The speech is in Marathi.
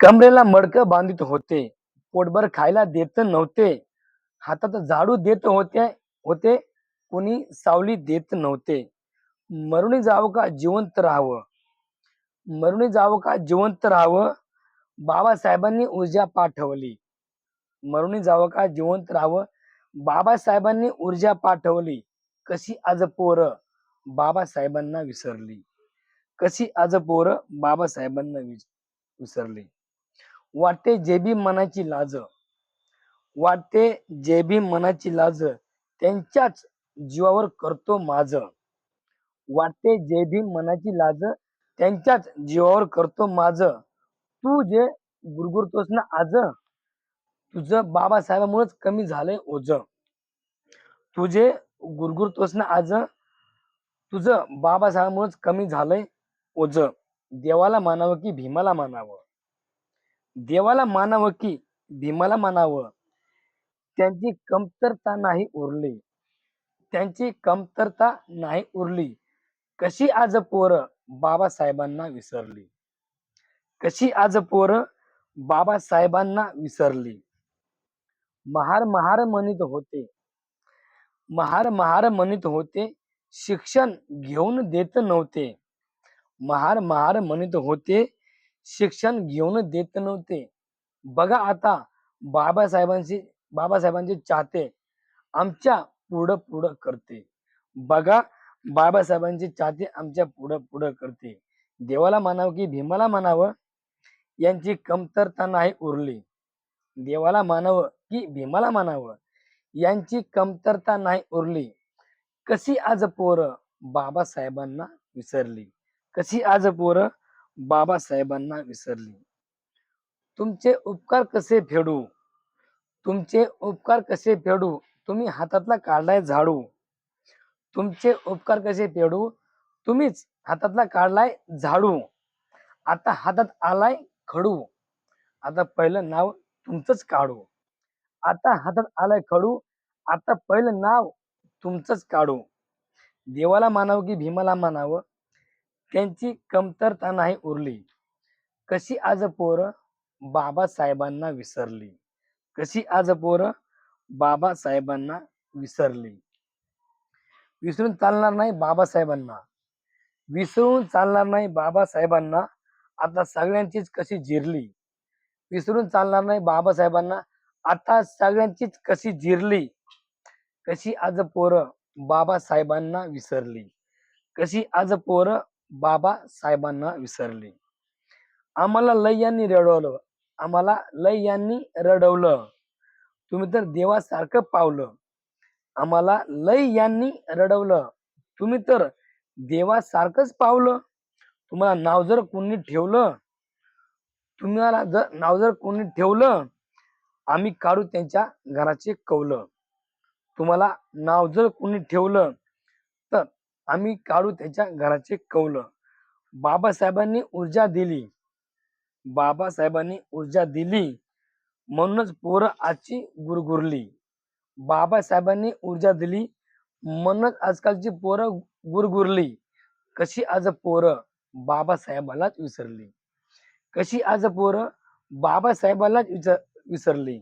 कमरेला मडकं बांधित होते. पोटभर खायला देत नव्हते. हातात झाडू देत होते होते. कोणी सावली देत नव्हते. मरुणी जावं का जिवंत राहावं? मरुणी जावं का जिवंत राहावं? बाबासाहेबांनी ऊर्जा पाठवली. मरुणी जावं का जिवंत राहावं? बाबासाहेबांनी ऊर्जा पाठवली. कशी आज पोरं बाबासाहेबांना विसरली. कशी आज पोरं बाबासाहेबांना विस- विसरली. वाटते जेबी मनाची लाज. वाटते जेबी मनाची लाज त्यांच्याच जीवावर करतो माझ वाटते जेबी मनाची लाज त्यांच्याच जीवावर करतो माझ तू जे गुरगुरतोस ना आज तुझं बाबासाहेबामुळेच कमी झालंय ओझ. तुझे गुरगुरतोस ना आज तुझं बाबासाहेबामुळेच कमी झालंय ओझ. देवाला मानावं की भीमाला मानावं? देवाला मानावं की भीमाला मानावं? त्यांची कमतरता नाही उरली. त्यांची कमतरता नाही उरली. कशी आज पोरं बाबासाहेबांना विसरली? कशी आज पोरं बाबासाहेबांना विसरली? महार महार म्हणित होते. महार महार म्हणित होते शिक्षण घेऊन देत नव्हते. महार महार म्हणित होते शिक्षण घेऊन देत नव्हते. बघा आता बाबासाहेबांची बाबासाहेबांचे चाहते आमच्या पुढं पुढं करते. बघा बाबासाहेबांचे चाहते आमच्या पुढं पुढं करते. देवाला मानावं की भीमाला म्हणावं? यांची कमतरता नाही उरली. देवाला मानावं की भीमाला मानावं यांची कमतरता नाही उरली. कशी आज पोरं बाबासाहेबांना विसरली? कशी आज पोरं बाबासाहेबांना विसरली. तुमचे उपकार कसे फेडू? तुमचे उपकार कसे फेडू? तुम्ही हातातला काढलाय झाडू. तुमचे उपकार कसे फेडू? तुम्हीच हातातला काढलाय झाडू. आता हातात आलाय खडू. आता पहिलं नाव तुमचंच काढू. आता हातात आलाय खडू. आता पहिलं नाव तुमचंच काढू. देवाला मानावं की भीमाला मानावं? त्यांची कमतरता नाही उरली. कशी आज पोरं बाबासाहेबांना विसरली? कशी आज पोरं बाबासाहेबांना विसरली? विसरून चालणार नाही बाबासाहेबांना. विसरून चालणार नाही बाबासाहेबांना. आता सगळ्यांचीच कशी जिरली? विसरून चालणार नाही बाबासाहेबांना. आता सगळ्यांचीच कशी जिरली? कशी आज पोरं बाबासाहेबांना विसरली? कशी आज पोरं बाबासाहेबांना विसरले. आम्हाला लय यांनी रडवलं. आम्हाला लय यांनी रडवलं. तुम्ही तर देवासारखं पावलं. आम्हाला लय यांनी रडवलं. तुम्ही तर देवासारखंच पावलं. तुम्हाला नाव जर कोणी ठेवलं तुम्हाला जर नाव जर कोणी ठेवलं आम्ही काढू त्यांच्या घराचे कवलं. तुम्हाला नाव जर कोणी ठेवलं आम्ही काढू त्याच्या घराचे कौलं. बाबासाहेबांनी ऊर्जा दिली. बाबासाहेबांनी ऊर्जा दिली. म्हणूनच पोरं आजची गुरगुरली. बाबासाहेबांनी ऊर्जा दिली. म्हणूनच आजकालची पोरं गुरगुरली. कशी आज पोरं बाबासाहेबालाच विसरली. कशी आज पोरं बाबासाहेबालाच विसर विसरली.